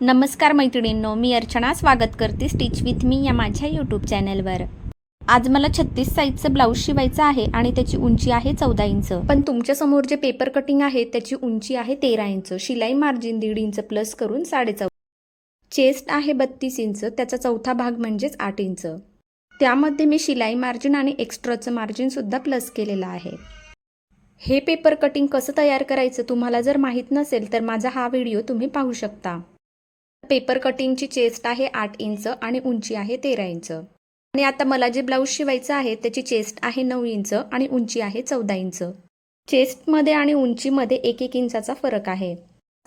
नमस्कार मैत्रिणींनो मी अर्चना. स्वागत करते स्टिच विथ मी या माझ्या यूट्यूब चॅनलवर आज मला छत्तीस साईजचं ब्लाऊज शिवायचं आहे आणि त्याची उंची आहे चौदा इंच. पण तुमच्यासमोर जे पेपर कटिंग आहे त्याची उंची आहे तेरा इंच. शिलाई मार्जिन दीड इंच प्लस करून साडेचौ चेस्ट आहे बत्तीस इंच त्याचा चौथा भाग म्हणजेच आठ इंच. त्यामध्ये मी शिलाई मार्जिन आणि एक्स्ट्राचं मार्जिनसुद्धा प्लस केलेलं आहे. हे पेपर कटिंग कसं तयार करायचं तुम्हाला जर माहीत नसेल तर माझा हा व्हिडिओ तुम्ही पाहू शकता. पेपर कटिंगची चेस्ट आहे आठ इंच आणि उंची आहे तेरा इंच. आणि आता मला जे ब्लाऊज शिवायचं आहे त्याची चेस्ट आहे नऊ इंच आणि उंची आहे चौदा इंच. चेस्टमध्ये आणि उंचीमध्ये एक एक इंचाचा फरक आहे.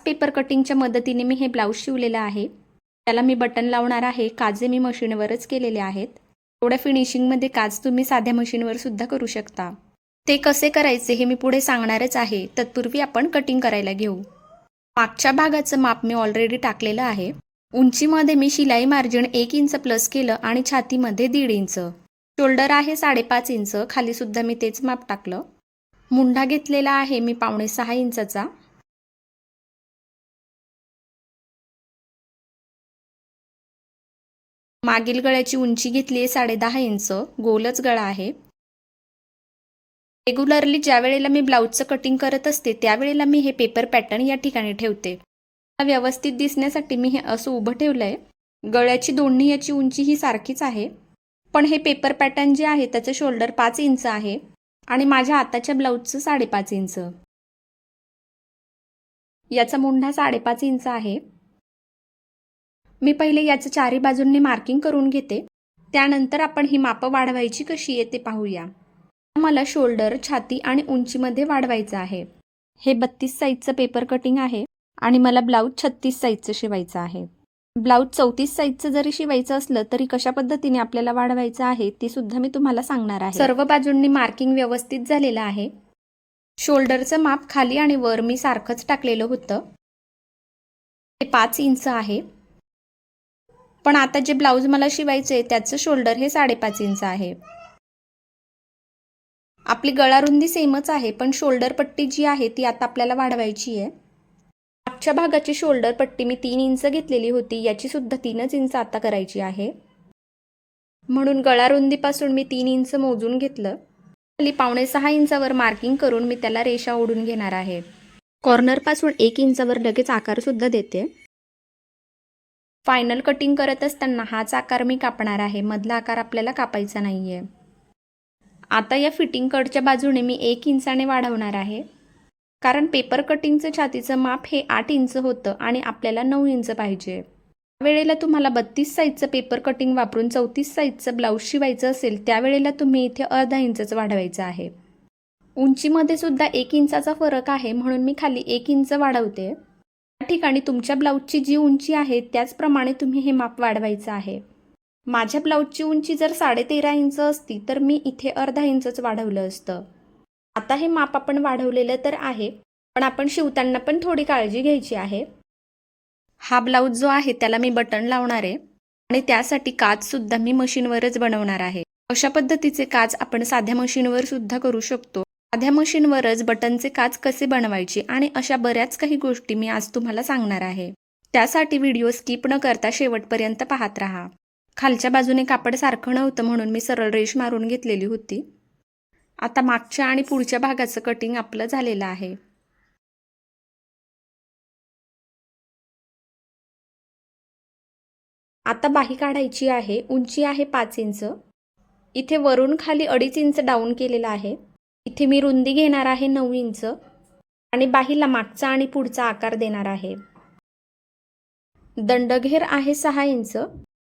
पेपर कटिंगच्या मदतीने मी हे ब्लाऊज शिवलेलं आहे. त्याला मी बटन लावणार आहे काजे मी मशीनवरच केलेले आहेत. थोड्या फिनिशिंगमध्ये काज तुम्ही साध्या मशीनवर सुद्धा करू शकता. ते कसे करायचे हे मी पुढे सांगणारच आहे. तत्पूर्वी आपण कटिंग करायला घेऊ. मागच्या भागाचं माप मी ऑलरेडी टाकलेलं आहे. उंचीमध्ये मी शिलाई मार्जिन एक इंच प्लस केलं आणि छातीमध्ये दीड इंच शोल्डर आहे साडेपाच इंच खालीसुद्धा मी तेच माप टाकलं. मुंडा घेतलेला आहे मी पावणे सहा इंचाचा मागील गळ्याची उंची घेतली आहे साडेदहा इंच गोलच गळा आहे. रेग्युलरली ज्या वेळेला मी ब्लाऊजचं कटिंग करत असते त्यावेळेला मी हे पेपर पॅटर्न या ठिकाणी ठेवते. व्यवस्थित दिसण्यासाठी मी हे असं उभं ठेवलं आहे गळ्याची दोन्ही याची उंची ही सारखीच आहे. पण हे पेपर पॅटर्न जे आहे त्याचं शोल्डर पाच इंच आहे आणि माझ्या आताच्या ब्लाऊजचं साडेपाच इंच. याचा मुंढा साडेपाच इंच आहे. मी पहिले याचं चारी बाजूंनी मार्किंग करून घेते. त्यानंतर आपण ही मापं वाढवायची कशी आहे ते पाहूया. मला शोल्डर छाती आणि उंचीमध्ये वाढवायचं आहे. हे बत्तीस साईजचं पेपर कटिंग आहे आणि मला ब्लाऊज छत्तीस साईजचं शिवायचं आहे. ब्लाऊज चौतीस साईजचं जरी शिवायचं असलं तरी कशा पद्धतीने आपल्याला वाढवायचं आहे ते सुद्धा मी तुम्हाला सांगणार आहे. सर्व बाजूंनी मार्किंग व्यवस्थित झालेलं आहे. शोल्डरचं माप खाली आणि वर मी सारखंच टाकलेलं होतं. ते पाच इंच आहे. पण आता जे ब्लाऊज मला शिवायचे त्याचं शोल्डर हे साडेपाच इंच आहे. आपली गळारुंदी सेमच आहे पण शोल्डर पट्टी जी आहे ती आता आपल्याला वाढवायची आहे. मागच्या भागाची शोल्डर पट्टी मी तीन इंच घेतलेली होती याची सुद्धा तीनच इंच आता करायची आहे. म्हणून गळारुंदीपासून मी तीन इंच मोजून घेतलं. खाली पावणे सहा इंचावर मार्किंग करून मी त्याला रेषा ओढून घेणार आहे. कॉर्नरपासून एक इंचावर लगेच आकारसुद्धा देते. फायनल कटिंग करत असताना हाच आकार मी कापणार आहे मधला आकार आपल्याला कापायचा नाही आहे आता या फिटिंग कडच्या बाजूने मी एक इंचाने वाढवणार आहे. कारण पेपर कटिंगचं छातीचं माप हे आठ इंच होतं आणि आपल्याला नऊ इंच पाहिजे. वेळेला तुम्हाला बत्तीस साईजचं पेपर कटिंग वापरून चौतीस साईजचं ब्लाऊज शिवायचं असेल त्यावेळेला तुम्ही इथे अर्धा इंचच वाढवायचं आहे. उंचीमध्ये सुद्धा एक इंचाचा फरक आहे म्हणून मी खाली एक इंच वाढवते. या ठिकाणी तुमच्या ब्लाऊजची जी उंची आहे त्याचप्रमाणे तुम्ही हे माप वाढवायचं आहे. माझ्या ब्लाऊजची उंची जर साडेतेरा इंच असती तर मी इथे अर्धा इंचच वाढवलं असतं. आता हे माप आपण वाढवलेलं तर आहे पण आपण शिवताना पण थोडी काळजी घ्यायची आहे. हा ब्लाऊज जो आहे त्याला मी बटन लावणार आहे आणि त्यासाठी काचसुद्धा मी मशीनवरच बनवणार आहे. अशा पद्धतीचे काच आपण साध्या मशीनवर सुद्धा करू शकतो. साध्या मशीनवरच बटनचे काच कसे बनवायचे आणि अशा बऱ्याच काही गोष्टी मी आज तुम्हाला सांगणार आहे. त्यासाठी व्हिडिओ स्किप न करता शेवटपर्यंत पाहत राहा. खालच्या बाजूने कापड सारखं नव्हतं म्हणून मी सरळ रेश मारून घेतलेली होती. आता मागच्या आणि पुढच्या भागाचं कटिंग आपलं झालेलं आहे. आता बाही काढायची आहे. उंची आहे पाच इंच. इथे वरून खाली अडीच इंच डाऊन केलेलं आहे. इथे मी रुंदी घेणार आहे नऊ इंच. आणि बाहीला मागचा आणि पुढचा आकार देणार आहे. दंडघेर आहे सहा इंच.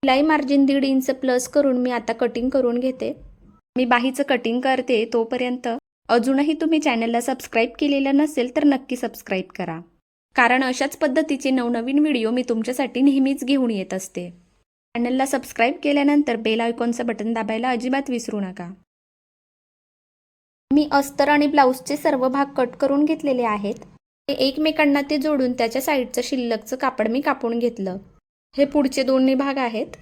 शिलाई मार्जिन दीड इंच प्लस करून मी आता कटिंग करून घेते. मी बाहीचं कटिंग करते तोपर्यंत. अजूनही तुम्ही चॅनलला सबस्क्राईब केलेलं नसेल तर नक्की सबस्क्राईब करा. कारण अशाच पद्धतीचे नवनवीन व्हिडिओ मी तुमच्यासाठी नेहमीच घेऊन येत असते. चॅनलला सबस्क्राईब केल्यानंतर बेल आयकॉनचं बटन दाबायला अजिबात विसरू नका. मी अस्तर आणि ब्लाऊजचे सर्व भाग कट करून घेतलेले आहेत. ते एकमेकांना ते जोडून त्याच्या साईडचं शिल्लकचं कापड मी कापून घेतलं. हे पुढचे दोन्ही भाग आहेत.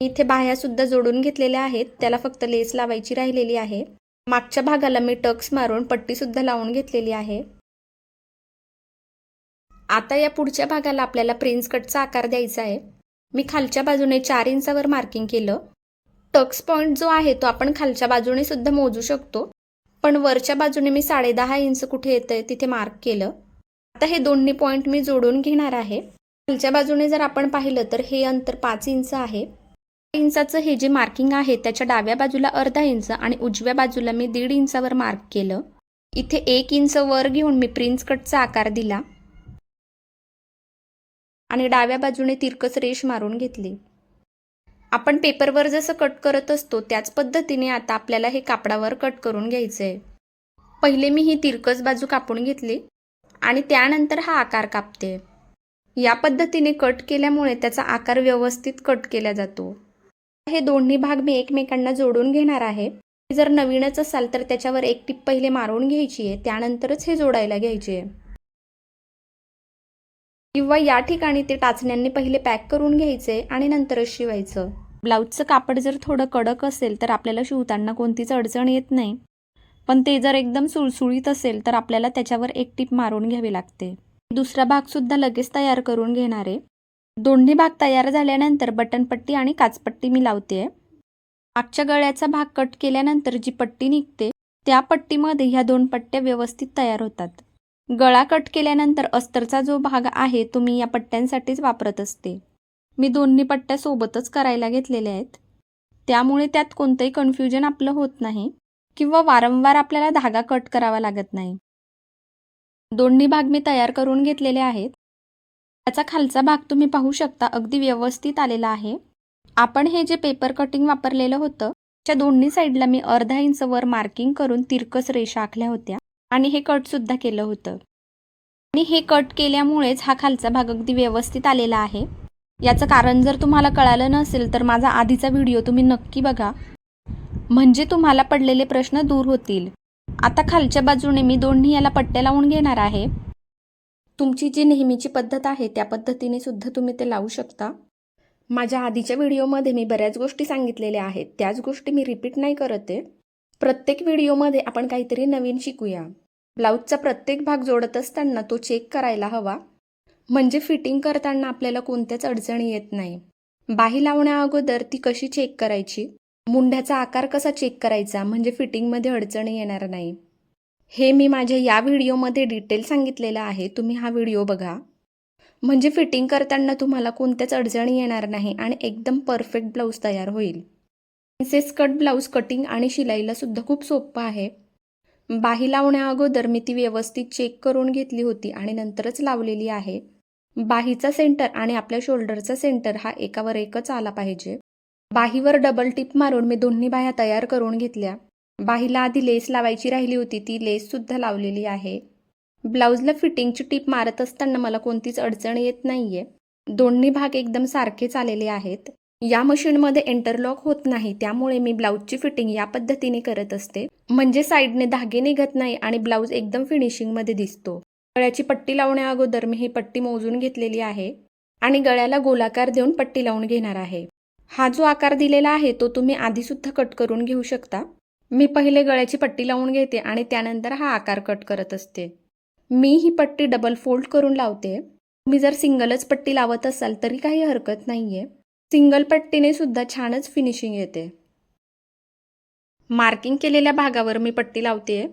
इथे बाह्यासुद्धा जोडून घेतलेल्या आहेत. त्याला फक्त लेस लावायची राहिलेली आहे. मागच्या भागाला मी टक्स मारून पट्टीसुद्धा लावून घेतलेली आहे. आता या पुढच्या भागाला आपल्याला प्रिन्स कटचा आकार द्यायचा आहे. मी खालच्या बाजूने चार इंचावर मार्किंग केलं. टक्स पॉईंट जो आहे तो आपण खालच्या बाजूने सुद्धा मोजू शकतो. पण वरच्या बाजूने मी साडेदहा इंच कुठे येतं आहे तिथे मार्क केलं. आता हे दोन्ही पॉईंट मी जोडून घेणार आहे. खालच्या बाजूने जर आपण पाहिलं तर हे अंतर पाच इंच आहे. इंचाचं हे जे मार्किंग आहे त्याच्या डाव्या बाजूला अर्धा इंच आणि उजव्या बाजूला मी दीड इंचावर मार्क केलं. इथे एक इंच वर घेऊन मी प्रिन्स कटचा आकार दिला. आणि डाव्या बाजूने तिरकस रेष मारून घेतली. आपण पेपरवर जसं कट करत असतो त्याच पद्धतीने आता आपल्याला हे कापडावर कट करून घ्यायचं आहे पहिले मी ही तिरकस बाजू कापून घेतली आणि त्यानंतर हा आकार कापते. या पद्धतीने कट केल्यामुळे त्याचा आकार व्यवस्थित कट केला जातो. हे दोन्ही भाग मी एकमेकांना जोडून घेणार आहे. जर नवीनच असाल तर त्याच्यावर एक टिप पहिले मारून घ्यायची आहे त्यानंतरच हे जोडायला घ्यायचे आहे. किंवा या ठिकाणी ते टाचण्यांनी पहिले पॅक करून घ्यायचे आणि नंतरच शिवायचं. ब्लाऊजचं कापड जर थोडं कडक असेल तर आपल्याला शिवताना कोणतीच अडचण येत नाही. पण ते जर एकदम सुळसुळीत असेल तर आपल्याला त्याच्यावर एक टीप मारून घ्यावी लागते. दुसरा भागसुद्धा लगेच तयार करून घेणार आहे. दोन्ही भाग तयार झाल्यानंतर बटनपट्टी आणि काचपट्टी मी लावते मागच्या गळ्याचा भाग कट केल्यानंतर जी पट्टी निघते त्या पट्टीमध्ये ह्या दोन पट्ट्या व्यवस्थित तयार होतात. गळा कट केल्यानंतर अस्तरचा जो भाग आहे तो मी या पट्ट्यांसाठीच वापरत असते. मी दोन्ही पट्ट्या सोबतच करायला घेतलेल्या आहेत. त्यामुळे त्यात कोणतंही कन्फ्युजन आपलं होत नाही किंवा वारंवार आपल्याला धागा कट करावा लागत नाही. दोन्ही भाग मी तयार करून घेतलेले आहेत. त्याचा खालचा भाग तुम्ही पाहू शकता अगदी व्यवस्थित आलेला आहे. आपण हे जे पेपर कटिंग वापरलेलं होतं त्या दोन्ही साईडला मी अर्धा इंच वर मार्किंग करून तिरकस रेषा आखल्या होत्या आणि हे कटसुद्धा केलं होतं. आणि हे कट केल्यामुळेच हा खालचा भाग अगदी व्यवस्थित आलेला आहे. याचं कारण जर तुम्हाला कळालं नसेल तर माझा आधीचा व्हिडिओ तुम्ही नक्की बघा. म्हणजे तुम्हाला पडलेले प्रश्न दूर होतील. आता खालच्या बाजूने मी दोन्ही याला पट्ट्या लावून घेणार आहे. तुमची जी नेहमीची पद्धत आहे त्या पद्धतीने सुद्धा तुम्ही ते लावू शकता. माझ्या आधीच्या व्हिडिओमध्ये मी बऱ्याच गोष्टी सांगितलेल्या आहेत त्याच गोष्टी मी रिपीट नाही करत आहे. प्रत्येक व्हिडिओमध्ये आपण काहीतरी नवीन शिकूया. ब्लाऊजचा प्रत्येक भाग जोडत असताना तो चेक करायला हवा. म्हणजे फिटिंग करताना आपल्याला कोणत्याच अडचणी येत नाही. बाही लावण्या अगोदर ती कशी चेक करायची? मुंड्याचा आकार कसा चेक करायचा? म्हणजे फिटिंगमध्ये अडचणी येणार नाही. हे मी माझ्या या व्हिडिओमध्ये डिटेल सांगितलेलं आहे. तुम्ही हा व्हिडिओ बघा. म्हणजे फिटिंग करताना तुम्हाला कोणत्याच अडचणी येणार नाही आणि एकदम परफेक्ट ब्लाऊज तयार होईल. प्रिन्सेस कट ब्लाऊज कटिंग आणि शिलाईला सुद्धा खूप सोपं आहे. बाही लावण्या अगोदर मी ती व्यवस्थित चेक करून घेतली होती आणि नंतरच लावलेली आहे. बाहीचा सेंटर आणि आपल्या शोल्डरचा सेंटर हा एकावर एकच आला पाहिजे. बाहीवर डबल टिप मारून मी दोन्ही बाह्या तयार करून घेतल्या. बाहीला आधी लेस लावायची राहिली होती ती लेससुद्धा लावलेली आहे. ब्लाऊजला फिटिंगची टीप मारत असताना मला कोणतीच अडचण येत नाहीये. दोन्ही भाग एकदम सारखेच आलेले आहेत. या मशीनमध्ये इंटरलॉक होत नाही त्यामुळे मी ब्लाऊजची फिटिंग या पद्धतीने करत असते. म्हणजे साईडने धागे निघत नाही आणि ब्लाऊज एकदम फिनिशिंगमध्ये दिसतो. गळ्याची पट्टी लावण्या अगोदर मी ही पट्टी मोजून घेतलेली आहे. आणि गळ्याला गोलाकार देऊन पट्टी लावून घेणार आहे. हा जो आकार दिलेला आहे तो तुम्ही आधीसुद्धा कट करून घेऊ शकता. मी पहिले गळ्याची पट्टी लावून घेते आणि त्यानंतर हा आकार कट करत असते. मी ही पट्टी डबल फोल्ड करून लावते. तुम्ही जर सिंगलच पट्टी लावत असाल तरी काही हरकत नाही आहे सिंगल पट्टीने सुद्धा छानच फिनिशिंग येते. मार्किंग केलेल्या भागावर मी पट्टी लावते.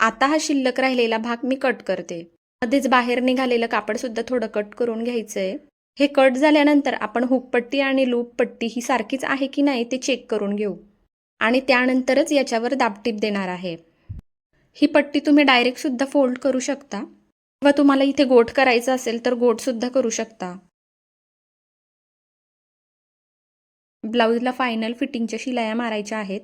आता हा शिल्लक राहिलेला भाग मी कट करते. मध्येच बाहेर निघालेलं कापड सुद्धा थोडं कट करून घ्यायचं आहे हे कट झाल्यानंतर आपण हुकपट्टी आणि लूप पट्टी ही सारखीच आहे की नाही ते चेक करून घेऊ. आणि त्यानंतरच याच्यावर दाबटीप देणार आहे. ही पट्टी तुम्ही डायरेक्टसुद्धा फोल्ड करू शकता. किंवा तुम्हाला इथे गोठ करायचं असेल तर गोठसुद्धा करू शकता. ब्लाऊजला फायनल फिटिंगच्या शिलाया मारायच्या आहेत.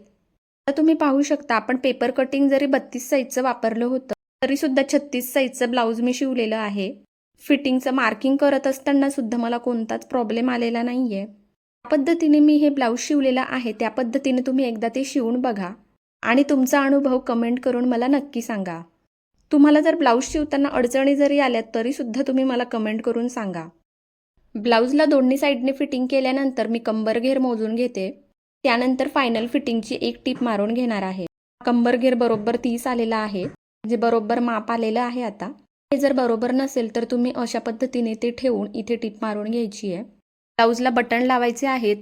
आता तुम्ही पाहू शकता आपण पेपर कटिंग जरी बत्तीस साईजचं वापरलं होतं तरीसुद्धा छत्तीस साईजचं ब्लाऊज मी शिवलेलं आहे. फिटिंगचं मार्किंग करत असताना सुद्धा मला कोणताच प्रॉब्लेम आलेला नाही आहे त्या पद्धतीने मी हे ब्लाऊज शिवलेलं आहे त्या पद्धतीने तुम्ही एकदा ते शिवून बघा. आणि तुमचा अनुभव कमेंट करून मला नक्की सांगा. तुम्हाला जर ब्लाऊज शिवताना अडचणी जरी आल्या तरीसुद्धा तुम्ही मला कमेंट करून सांगा. ब्लाऊजला दोन्ही साईडने फिटिंग केल्यानंतर मी कंबर घेर मोजून घेते. त्यानंतर फायनल फिटिंगची एक टीप मारून घेणार आहे. कंबर घेर बरोबर तीस आलेला आहे. म्हणजे बरोबर माप आलेलं आहे आता. हे जर बरोबर नसेल तर तुम्ही अशा पद्धतीने ते ठेवून इथे टीप मारून घ्यायची आहे. ब्लाऊजला बटन लावायचे आहेत.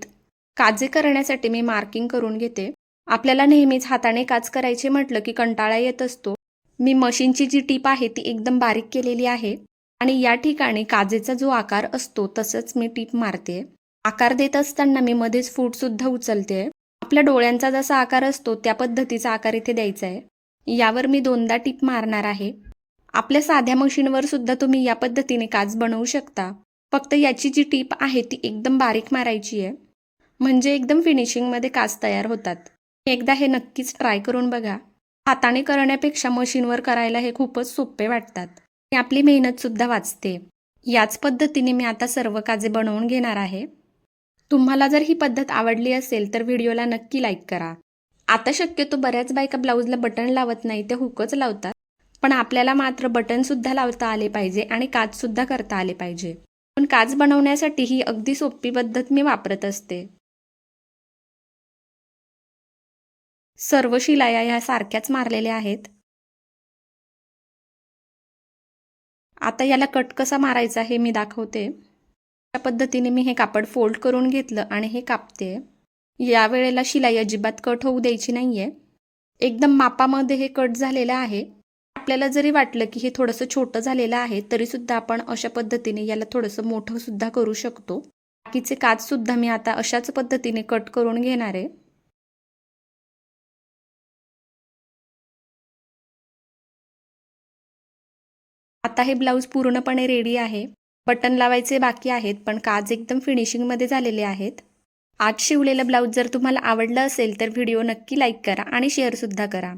काजे करण्यासाठी मी मार्किंग करून घेते. आपल्याला नेहमीच हाताने काज करायचे म्हटलं की कंटाळा येत असतो. मी मशीनची जी टीप आहे ती एकदम बारीक केलेली आहे. आणि या ठिकाणी काजेचा जो आकार असतो तसंच मी टीप मारते. आकार देत असताना मी मध्येच फूटसुद्धा उचलते. आपल्या डोळ्यांचा जसा आकार असतो त्या पद्धतीचा आकार इथे द्यायचा आहे. यावर मी दोनदा टीप मारणार आहे. आपल्या साध्या मशीनवर सुद्धा तुम्ही या पद्धतीने काच बनवू शकता. फक्त याची जी टीप आहे ती एकदम बारीक मारायची आहे. म्हणजे एकदम फिनिशिंगमध्ये काच तयार होतात. एकदा हे नक्कीच ट्राय करून बघा. हाताने करण्यापेक्षा मशीनवर करायला हे खूपच सोपे वाटतात. आपली मेहनतसुद्धा वाचते. याच पद्धतीने मी आता सर्व काजे बनवून घेणार आहे. तुम्हाला जर ही पद्धत आवडली असेल तर व्हिडिओला नक्की लाईक करा. आता शक्यतो बऱ्याच बायका ब्लाऊजला बटन लावत नाही ते हुकच लावतात. पण आपल्याला मात्र बटनसुद्धा लावता आले पाहिजे आणि काचसुद्धा करता आले पाहिजे. पण काच बनवण्यासाठी ही अगदी सोपी पद्धत मी वापरत असते. सर्व शिलाया ह्या सारख्याच मारलेल्या आहेत. आता याला कट कसा मारायचा हे मी दाखवते. या पद्धतीने मी हे कापड फोल्ड करून घेतलं आणि हे कापते. या वेळेला शिलाई अजिबात कट होऊ द्यायची नाही आहे एकदम मापामध्ये हे कट झालेलं आहे. आपल्याला जरी वाटलं की हे थोडंसं छोटं झालेलं आहे तरीसुद्धा आपण अशा पद्धतीने याला थोडंसं मोठं सुद्धा करू शकतो. बाकीचे काचसुद्धा मी आता अशाच पद्धतीने कट करून घेणार आहे. आता हे ब्लाऊज पूर्णपणे रेडी आहे. बटन लावायचे बाकी आहेत पण काज एकदम फिनिशिंगमध्ये झालेले आहेत. आज शिवलेलं ब्लाऊज जर तुम्हाला आवडलं असेल तर व्हिडिओ नक्की लाईक करा आणि शेअरसुद्धा करा.